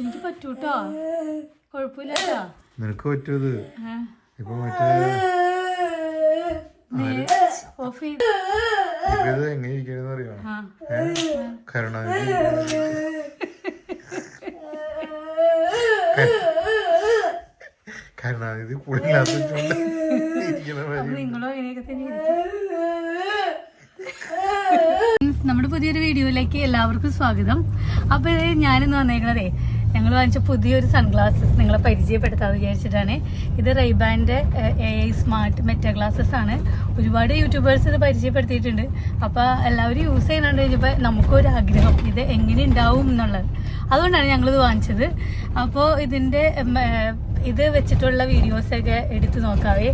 എനിക്ക് പറ്റൂട്ടോ? കുഴപ്പമില്ലട്ടോ. നിനക്ക് പറ്റൂത്. ഇപ്പൊ മറ്റേ ഓഫ് ചെയ്ത് ഇത് എങ്ങനെ ഇരിക്കണെന്ന് അറിയോ? കരുണാനിധി കരുണാനിധി. നിങ്ങളും അങ്ങനെയൊക്കെ തന്നെ നമ്മുടെ പുതിയൊരു വീഡിയോയിലേക്ക് എല്ലാവർക്കും സ്വാഗതം. അപ്പൊ ഇത് ഞാനിന്ന് വന്നേക്കണതേ ഞങ്ങൾ വാങ്ങിച്ച പുതിയൊരു സൺഗ്ലാസസ് നിങ്ങളെ പരിചയപ്പെടുത്താൻ വിചാരിച്ചിട്ടാണ്. ഇത് റൈബാന്റെ A I smart Meta glasses ആണ്. ഒരുപാട് യൂട്യൂബേഴ്സ് ഇത് പരിചയപ്പെടുത്തിയിട്ടുണ്ട്. അപ്പോൾ എല്ലാവരും യൂസ് ചെയ്യുന്നുണ്ട് കഴിഞ്ഞപ്പോൾ നമുക്കൊരു ആഗ്രഹം ഇത് എങ്ങനെ ഉണ്ടാവും എന്നുള്ളത്. അതുകൊണ്ടാണ് ഞങ്ങളിത് വാങ്ങിച്ചത്. അപ്പോൾ ഇതിന്റെ ഇത് വെച്ചിട്ടുള്ള വീഡിയോസൊക്കെ എടുത്ത് നോക്കാവേ.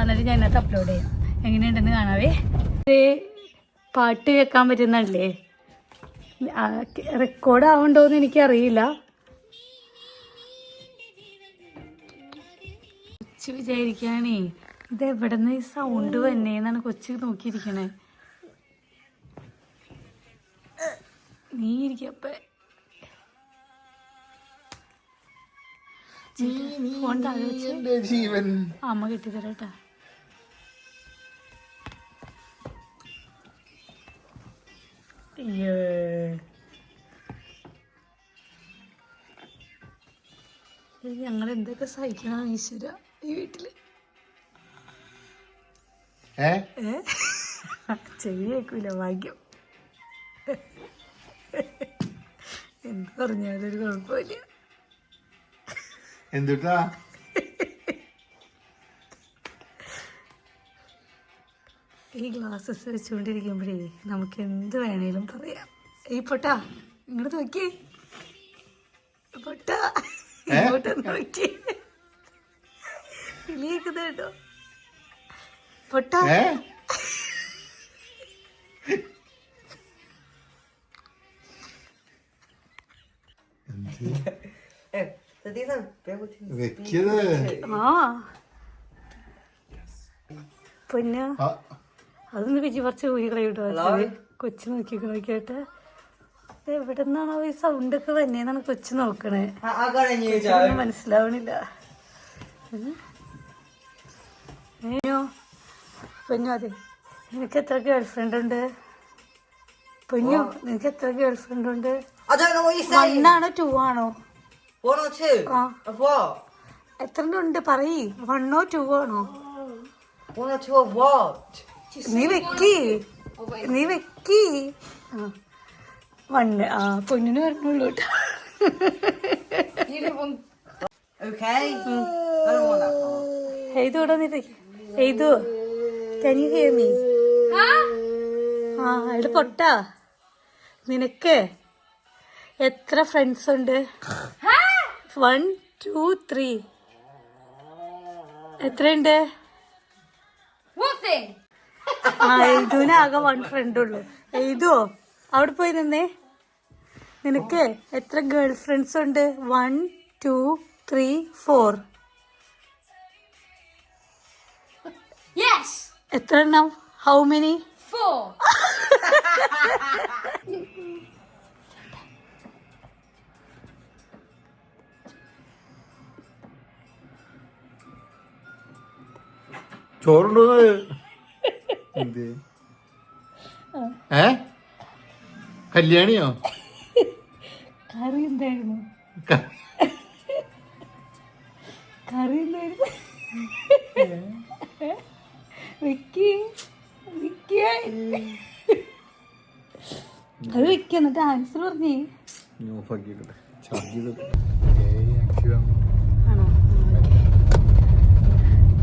എന്നിട്ട് ഇതിനകത്ത് അപ്ലോഡ് ചെയ്യാം. എങ്ങനെയുണ്ടെന്ന് കാണാവേ. പാട്ട് കേൾക്കാൻ പറ്റുന്നല്ലേ റെക്കോർഡ് ആവണ്ടോന്ന് എനിക്കറിയില്ല. കൊച്ചു വിചാരിക്കാണേ. ഇത് എവിടെ നിന്ന് ഈ സൗണ്ട് വന്നേന്നാണ് കൊച്ചു നോക്കിയിരിക്കണേ. നീ ഇരിക്കപ്പ. ജീവൻ. അമ്മ കെട്ടിത്തരട്ടാ. അയ്യോ. ഞങ്ങൾ എന്തൊക്കെ സഹിക്കണം ഈശ്വര. ഈ വീട്ടിൽ ചെവി കേൾക്കൂല ഭാഗ്യം. എന്ത് പറഞ്ഞാലൊരു കുഴപ്പമില്ല. എന്തുട്ടാ? ഈ ഗ്ലാസ്സസ് വെച്ചുകൊണ്ടിരിക്കുമ്പോഴേ നമുക്ക് എന്ത് വേണേലും പറയാം. ഈ പൊട്ടാ ഇങ്ങോട്ട് നോക്കി പൊട്ടാ. ഇങ്ങോട്ട് നോക്കി കിളിയേക്കുന്നത് കേട്ടോ. പൊട്ടാ? പിന്നെ? അതൊന്ന് വിജി കുറച്ച് ഊരി വിട്ടു കൊച്ചു നോക്കി നോക്കിയിട്ട് എവിടെ നിന്നാണോ ഈ സൗണ്ട് ഒക്കെ വന്നേന്നാണ് കൊച്ചു നോക്കണേ. മനസ്സിലാവണില്ല. ഏനോ പൊന്നു അതെ. നിനക്ക് എത്ര ഗേൾ ഫ്രണ്ട് ഉണ്ട്? പൊന്നു നിനക്ക് എത്ര ഗേൾ ഫ്രണ്ട് ഉണ്ട്. ആണോ? ടു ആണോ? എത്ര ഉണ്ട്? പറയ്. വണ്ണോ ടു ആണോ? നീ വെക്കി. നീ വെക്കി. വണ്ണ്. ആ പൊന്നിന് പറഞ്ഞുള്ളൂ കേട്ടോ ഇതോടെ നീ don't want കൻ കനി ഹിയർ മീ ആ എവിടെ പൊട്ടാ. നിനക്ക് എത്ര ഫ്രണ്ട്സ് ഉണ്ട്? വൺ ടു ത്രീ എത്രയുണ്ട്? ആ എഴുതുവിന് ആകെ വൺ ഫ്രണ്ട് ഉള്ളു. എഴുതുവോ? അവിടെ പോയി നിന്നേ. നിനക്ക് എത്ര ഗേൾ ഫ്രണ്ട്സ് ഉണ്ട്? വൺ ടു ത്രീ ഫോർ എത്ര എണ്ണം? How many Four! ചോറുണ്ടോ എന്ത്? ഏ? കല്യാണിയോ? കറി എന്തായിരുന്നു? കറി എന്തായിരുന്നു? വിക്കി. വിക്കി. അത് വിക്കി എന്നിട്ട് ആൻസർ പറഞ്ഞേ. ആണോ.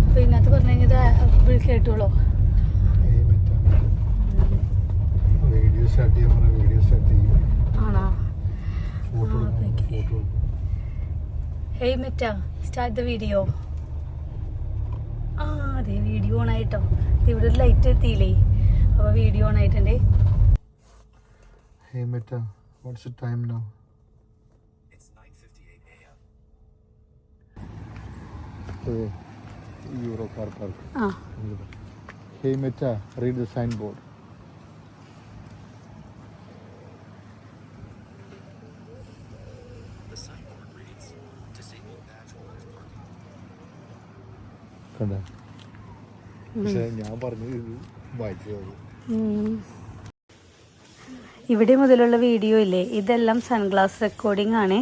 അപ്പൊ ഇതിനകത്ത് പറഞ്ഞു കഴിഞ്ഞാൽ കേട്ടോളോ. വീഡിയോ സ്റ്റാർട്ട് ചെയ്യാൻ വീഡിയോ സ്റ്റാർട്ട് ചെയ്യും. ആണോ? Hey Meta start the video അതെ വീഡിയോ ഓൺ ആയിട്ടോ ഇവിടെ ഒരു ലൈറ്റ് എത്തിയില്ലേ അപ്പോൾ വീഡിയോ ഓൺ ആയിട്ടുണ്ട് Hey Meta, what's the time now? It's 9:58 a.m. Okay, Euro car park. Ah. Hey Meta, read the signboard. കണ്ടോ പക്ഷെ ഞാൻ പറഞ്ഞത് ഇത് വായിച്ചത്. ഇവിടെ മുതലുള്ള വീഡിയോ ഇല്ലേ? ഇതെല്ലാം സൺഗ്ലാസ് റെക്കോർഡിംഗ് ആണ്.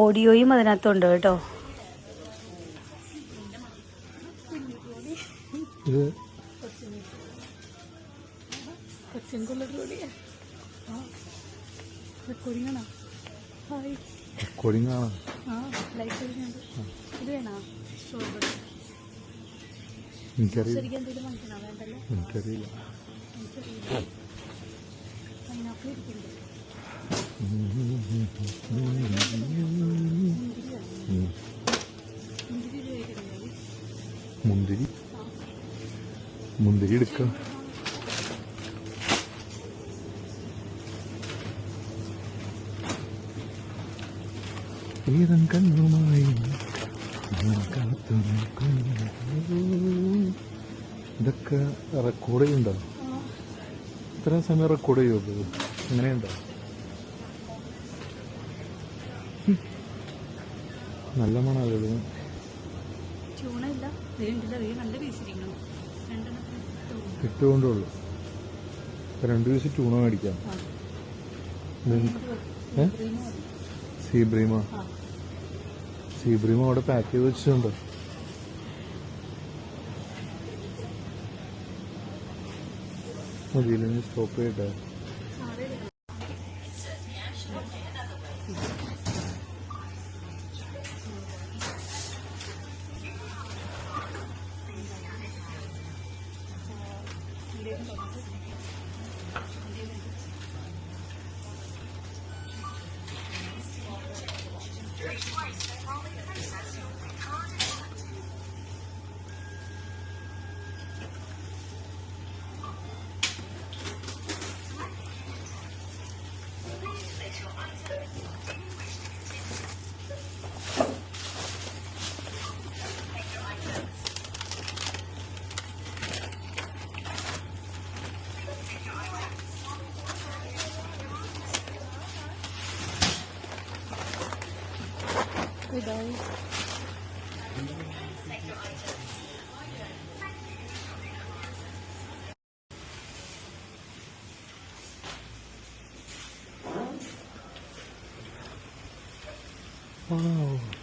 ഓഡിയോയും അതിനകത്തുണ്ട് കേട്ടോ. ഇത് റെക്കോർഡിംഗ് ആണോ. ഹായ് റെക്കോർഡിംഗ് ആണോ ആ ലൈറ്റ് ഇത് വേണോ എനിക്കറിയില്ല എനിക്കറിയില്ല. മുന്തിരി മുന്തിരി എടുക്ക ഈറൻ കണ്ണുമായി. ഇതൊക്കെ റെക്കോർഡ് ചെയ്യണ്ടോ? ഇത്ര സമയം റെക്കോർഡ് ചെയ്യുമോ അങ്ങനെയുണ്ടോ നല്ല രണ്ടെണ്ണത്തിന് കിട്ടുകൊണ്ടുള്ളൂ രണ്ട് ദിവസം ടൂണ മേടിക്കാം. സീബ്രീമ ആ. സീബ്രീമ അവിടെ പാക്ക് ചെയ്ത് വെച്ചിട്ടുണ്ട് മതിയില്ലെങ്കിൽ സ്റ്റോപ്പ് ചെയ്യട്ടെ Grabe daw. Wow.